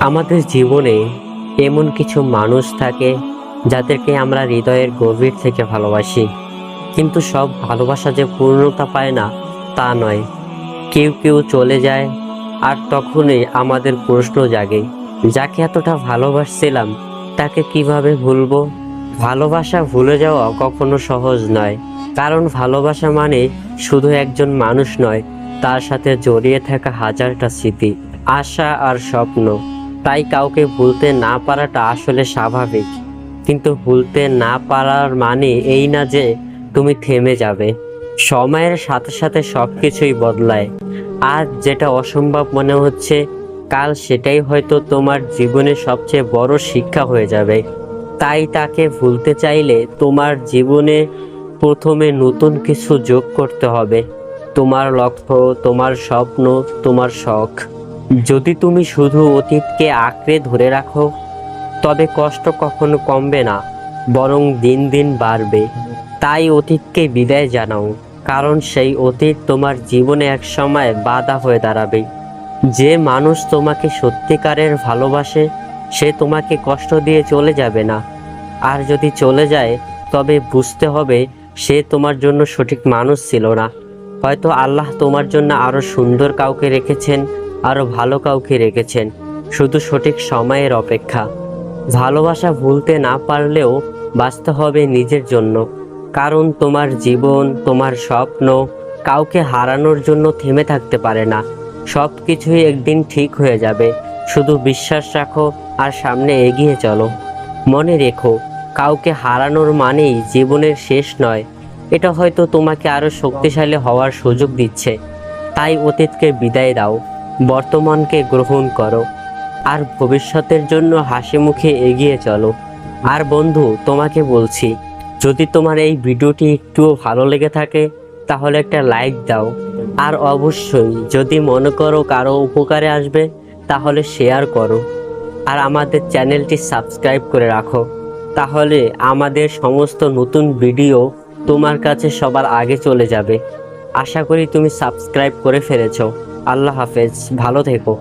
আমাদের জীবনে এমন কিছু মানুষ থাকে যাদেরকে আমরা হৃদয়ের গভীর থেকে ভালোবাসি। কিন্তু সব ভালোবাসা যে পূর্ণতা পায় না, তা নয়। কেউ কেউ চলে যায় আর তখনই আমাদের প্রশ্ন জাগে, যাকে এতটা ভালোবাসছিলাম, তাকে কীভাবে ভুলবো? ভালোবাসা ভুলে যাওয়া কখনো সহজ নয়। কারণ ভালোবাসা মানে শুধু একজন মানুষ নয়, তার সাথে জড়িয়ে থাকা হাজারটা স্মৃতি, আশা আর স্বপ্ন। তাই কাউকে ভুলতে না পারাটা আসলে স্বাভাবিক। কিন্তু ভুলতে না পারার মানে এই না যে তুমি থেমে যাবে। সময়ের সাথে সাথে সব কিছুই বদলায়। আজ যেটা অসম্ভব মনে হচ্ছে, কাল সেটাই হয়তো তোমার জীবনের সবচেয়ে বড় শিক্ষা হয়ে যাবে। তাই তাকে ভুলতে চাইলে তোমার জীবনে প্রথমে নতুন কিছু যোগ করতে হবে। তোমার লক্ষ্য, তোমার স্বপ্ন, তোমার শখ। যদি তুমি শুধু অতীতকে আঁকড়ে ধরে রাখো, তবে কষ্ট কখনো কমবে না, বরং দিন দিন বাড়বে। তাই অতীতকে বিদায় জানাও, কারণ সেই অতীত তোমার জীবনে এক সময় বাধা হয়ে দাঁড়াবে। যে মানুষ তোমাকে সত্যিকারের ভালোবাসে, সে তোমাকে কষ্ট দিয়ে চলে যাবে না। আর যদি চলে যায়, তবে বুঝতে হবে সে তোমার জন্য সঠিক মানুষ ছিল না। হয়তো আল্লাহ তোমার জন্য আরও সুন্দর কাউকে রেখেছেন আরও ভালো কাউকে রেখেছেন, শুধু সঠিক সময়ের অপেক্ষা। ভালোবাসা ভুলতে না পারলেও বাঁচতে হবে নিজের জন্য। কারণ তোমার জীবন, তোমার স্বপ্ন কাউকে হারানোর জন্য থেমে থাকতে পারে না। সব কিছুই একদিন ঠিক হয়ে যাবে। শুধু বিশ্বাস রাখো আর সামনে এগিয়ে চলো। মনে রেখো, কাউকে হারানোর মানেই জীবনের শেষ নয়। এটা হয়তো তোমাকে আরও শক্তিশালী হওয়ার সুযোগ দিচ্ছে। তাই অতীতকে বিদায় দাও। বর্তমানকে গ্রহণ করো। আর ভবিষ্যতের জন্য হাসি মুখে এগিয়ে চলো। আর বন্ধু, তোমাকে বলছি, যদি তোমার এই ভিডিওটি একটুও ভালো লেগে থাকে, তাহলে একটা লাইক দাও। আর অবশ্যই, যদি মনে করো কারও উপকারে আসবে, তাহলে শেয়ার করো। আর আমাদের চ্যানেলটি সাবস্ক্রাইব করে রাখো। তাহলে আমাদের সমস্ত নতুন ভিডিও তোমার কাছে সবার আগে চলে যাবে। আশা করি তুমি সাবস্ক্রাইব করে ফেলেছো। আল্লাহ হাফেজ ভালো থেকো।